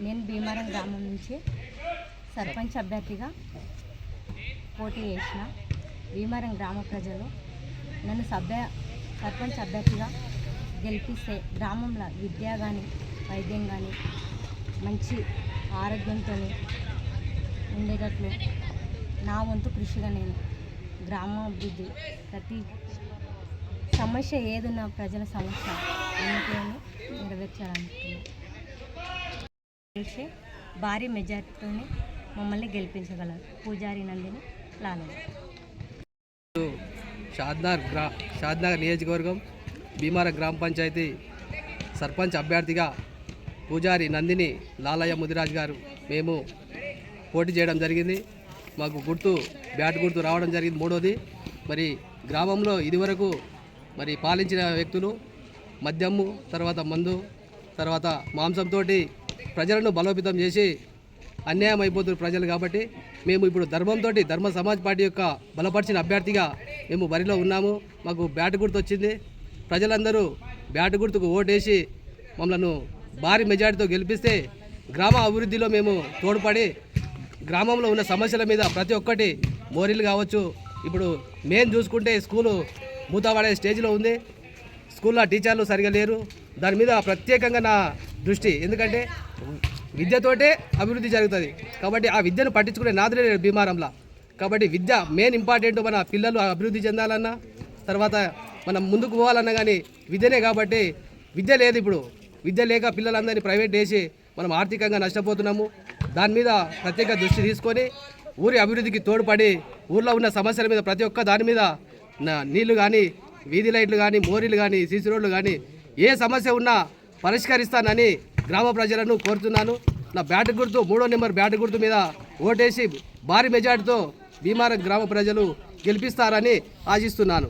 నేను భీమవరం గ్రామం నుంచి సర్పంచ్ అభ్యర్థిగా పోటీ చేసిన భీమవరం గ్రామ ప్రజలు నన్ను సభ్య సర్పంచ్ అభ్యర్థిగా గెలిపిస్తే గ్రామంలో విద్య కానీ వైద్యం కానీ మంచి ఆరోగ్యంతో ఉండేటట్లు నా వంతు కృషిగా నేను గ్రామాభివృద్ధి ప్రతి సమస్య ఏదున్నా ప్రజల సమస్య ఎన్నికలను నెరవేర్చాలనుకుంటున్నాను గెలిచి భారీ మెజార్టీతోనే మమ్మల్ని గెలిపించగలరు. పూజారి నందిని లాలయ్య షాద్నగర్ గ్రా షాద్నగర్ నియోజకవర్గం భీమార గ్రామ పంచాయతీ సర్పంచ్ అభ్యర్థిగా పూజారి నందిని లాలయ్య ముదిరాజ్ గారు మేము పోటీ చేయడం జరిగింది. మాకు గుర్తు బ్యాట్ గుర్తు రావడం జరిగింది మూడోది. మరి గ్రామంలో ఇదివరకు మరి పాలించిన వ్యక్తులు మద్యము తర్వాత మందు తర్వాత మాంసంతో ప్రజలను బలోపేతం చేసి అన్యాయం అయిపోతున్న ప్రజలు కాబట్టి మేము ఇప్పుడు ధర్మంతో ధర్మ సమాజ్ పార్టీ యొక్క బలపరిచిన అభ్యర్థిగా మేము బరిలో ఉన్నాము. మాకు బ్యాట్ గుర్తు వచ్చింది ప్రజలందరూ బ్యాట్ గుర్తుకు ఓటేసి మమ్మల్ని భారీ మెజార్టీతో గెలిపిస్తే గ్రామ అభివృద్ధిలో మేము తోడ్పడి గ్రామంలో ఉన్న సమస్యల మీద ప్రతి ఒక్కటి మోరీలు కావచ్చు. ఇప్పుడు మెయిన్ చూసుకుంటే స్కూలు మూతపడే స్టేజ్లో ఉంది. స్కూల్లో టీచర్లు సరిగా లేరు. దాని మీద ప్రత్యేకంగా నా దృష్టి. ఎందుకంటే విద్యతోటే అభివృద్ధి జరుగుతుంది. కాబట్టి ఆ విద్యను పట్టించుకునే నాదులే లేరు భీమారంలో. కాబట్టి విద్య మెయిన్ ఇంపార్టెంట్ మన పిల్లలు అభివృద్ధి చెందాలన్నా తర్వాత మనం ముందుకు పోవాలన్నా కానీ విద్యనే కాబట్టి విద్య లేదు ఇప్పుడు. విద్య లేక పిల్లలందరినీ ప్రైవేట్ చేసి మనం ఆర్థికంగా నష్టపోతున్నాము. దాని మీద ప్రత్యేక దృష్టి తీసుకొని ఊరి అభివృద్ధికి తోడ్పడి ఊర్లో ఉన్న సమస్యల మీద ప్రతి ఒక్క దాని మీద నా- నీళ్ళు కానీ వీధి లైట్లు కానీ మోరీలు కానీ సీసీ రోడ్లు కానీ ఏ సమస్య ఉన్నా పరిష్కరిస్తానని గ్రామ ప్రజలను కోరుతున్నాను. నా బ్యాట్ గుర్తు మూడో నెంబర్ బ్యాట్ గుర్తు మీద ఓటేసి భారీ మెజార్టీతో భీమారం గ్రామ ప్రజలు గెలిపిస్తారని ఆశిస్తున్నాను.